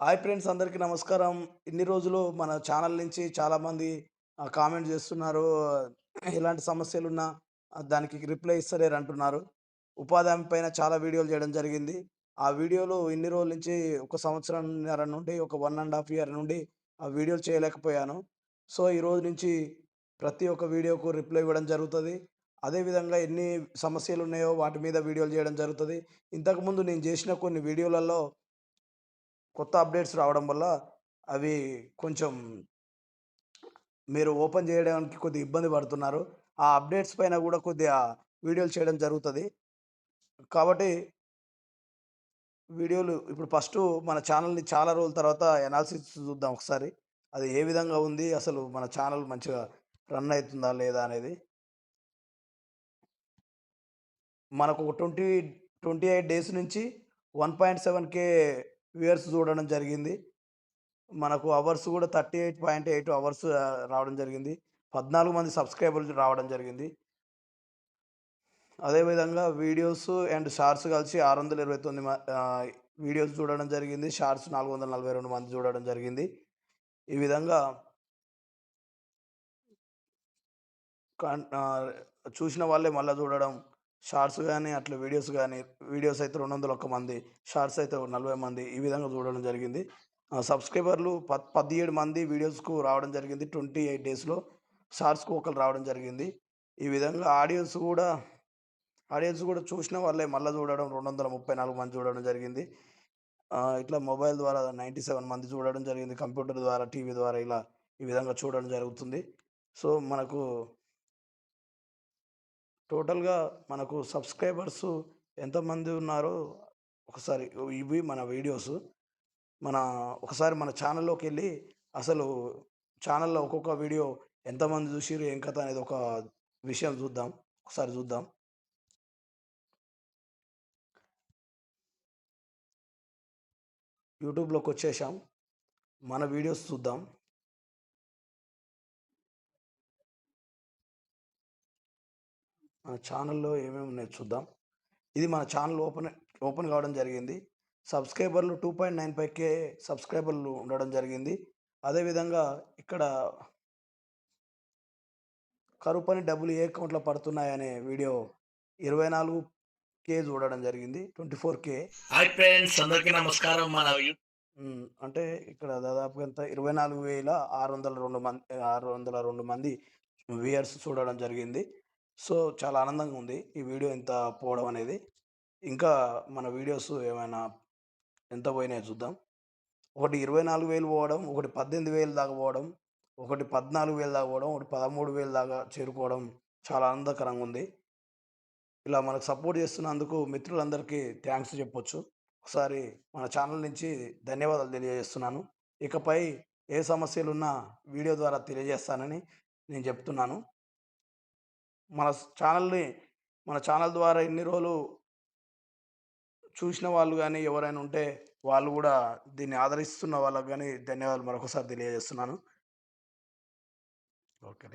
Hi friends అందరికీ నమస్కారం. ఇన్ని రోజులు మన ఛానల్ నుంచి చాలామంది కామెంట్ చేస్తున్నారు. ఎలాంటి సమస్యలున్నా ఉన్నా దానికి రిప్లై ఇస్తలేరు అంటున్నారు. ఉపాధి హామీ పైన చాలా వీడియోలు చేయడం జరిగింది. ఆ వీడియోలు ఇన్ని రోజుల నుంచి ఒక సంవత్సరంన్నర నుండి ఒక వన్ అండ్ హాఫ్ ఇయర్ నుండి ఆ వీడియోలు చేయలేకపోయాను. సో, ఈ రోజు నుంచి ప్రతి ఒక్క వీడియోకు రిప్లై ఇవ్వడం జరుగుతుంది అదేవిధంగా ఎన్ని సమస్యలు ఉన్నాయో వాటి మీద వీడియోలు చేయడం జరుగుతుంది ఇంతకుముందు నేను చేసిన కొన్ని వీడియోలలో కొత్త అప్డేట్స్ రావడం వల్ల అవి కొంచెం మీరు ఓపెన్ చేయడానికి కొద్దిగా ఇబ్బంది పడుతున్నారు. ఆ అప్డేట్స్ పైన కూడా కొద్దిగా వీడియోలు చేయడం జరుగుతుంది కాబట్టి వీడియోలు ఇప్పుడు ఫస్ట్ మన ఛానల్‌ని చాలా రోజుల తర్వాత ఎనాలిసిస్ చూద్దాం ఒకసారి. అది ఏ విధంగా ఉంది? అసలు మన ఛానల్ మంచిగా రన్ అవుతుందా లేదా? అనేది. మనకు ఒక 20, 28 డేస్ నుంచి 1.7 వ్యూయర్స్ చూడడం జరిగింది. మనకు అవర్స్ కూడా 38.8 అవర్స్ రావడం జరిగింది. 14 మంది సబ్‌స్క్రైబర్లు రావడం జరిగింది. అదేవిధంగా వీడియోస్ అండ్ షార్ట్స్ కలిసి ఆరు వందల ఇరవై తొమ్మిది వీడియోస్ చూడడం జరిగింది. షార్ట్స్ 442 మంది చూడడం జరిగింది. ఈ విధంగా కన్ చూసిన వాళ్ళే మళ్ళీ చూడడం. షార్ట్స్ కానీ అట్లా వీడియోస్ కానీ వీడియోస్ అయితే 201 మంది, షార్ట్స్ అయితే 40 మంది ఈ విధంగా చూడడం జరిగింది. సబ్‌స్క్రైబర్లు పద్ 17 మంది వీడియోస్‌కు రావడం జరిగింది. 28 డేస్‌లో. షార్ట్స్‌కు ఒకరు రావడం జరిగింది. ఈ విధంగా ఆడియన్స్ కూడా ఆడియన్స్ కూడా చూసిన వాళ్ళే మళ్ళీ చూడడం 234 మంది చూడడం జరిగింది. ఇట్లా మొబైల్ ద్వారా 97 మంది చూడడం జరిగింది. కంప్యూటర్ ద్వారా, టీవీ ద్వారా ఇలా ఈ విధంగా చూడడం జరుగుతుంది. సో, మనకు టోటల్‌గా మనకు సబ్‌స్క్రైబర్స్ ఎంతమంది ఉన్నారో ఒకసారి ఇవి మన వీడియోస్. మన ఒకసారి మన ఛానల్లోకి వెళ్ళి అసలు ఛానల్‌లో ఒక్కొక్క వీడియో ఎంతమంది చూసిరు ఏం కథ? అనేది ఒక విషయం చూద్దాం. ఒకసారి చూద్దాం. యూట్యూబ్లోకి వచ్చేసాం మన వీడియోస్ చూద్దాం. మన ఛానల్‌లో ఏమేమి ఉన్నాయో చూద్దాం. ఇది మన ఛానల్ ఓపెన్ ఓపెన్ కావడం జరిగింది. సబ్‌స్క్రైబర్లు 2.95 సబ్‌స్క్రైబర్లు ఉండడం జరిగింది. అదేవిధంగా ఇక్కడ కరువు పని డబ్బులు ఏ అకౌంట్‌లో పడుతున్నాయనే వీడియో 24,000 చూడడం జరిగింది. 24,000 హాయ్ ఫ్రెండ్స్ అందరికీ నమస్కారం మన. అంటే ఇక్కడ దాదాపుగా ఎంత 24,602 మంది 602 మంది వ్యూయర్స్ చూడడం జరిగింది. సో, చాలా ఆనందంగా ఉంది. ఈ వీడియో ఇంత పోవడం అనేది. ఇంకా మన వీడియోస్ ఏమైనా ఎంత పోయినాయో చూద్దాం. ఒకటి 24,000 పోవడం, ఒకటి 18,000 దాకా పోవడం, ఒకటి 14,000 దాకా పోవడం, ఒకటి 13,000 దాకా చేరుకోవడం చాలా ఆనందకరంగా ఉంది. ఇలా మనకు సపోర్ట్ చేస్తున్నందుకు మిత్రులందరికీ థ్యాంక్స్ చెప్పొచ్చు. ఒకసారి మన ఛానల్ నుంచి ధన్యవాదాలు తెలియజేస్తున్నాను. ఇకపై ఏ సమస్యలున్నా వీడియో ద్వారా తెలియజేస్తానని నేను చెప్తున్నాను. మన ఛానల్‌ని మన ఛానల్ ద్వారా ఎన్ని రోజులు చూసిన వాళ్ళు కానీ ఎవరైనా ఉంటే వాళ్ళు కూడా దీన్ని ఆదరిస్తున్న వాళ్ళకు కానీ ధన్యవాదాలు మరొకసారి తెలియజేస్తున్నాను. ఓకే.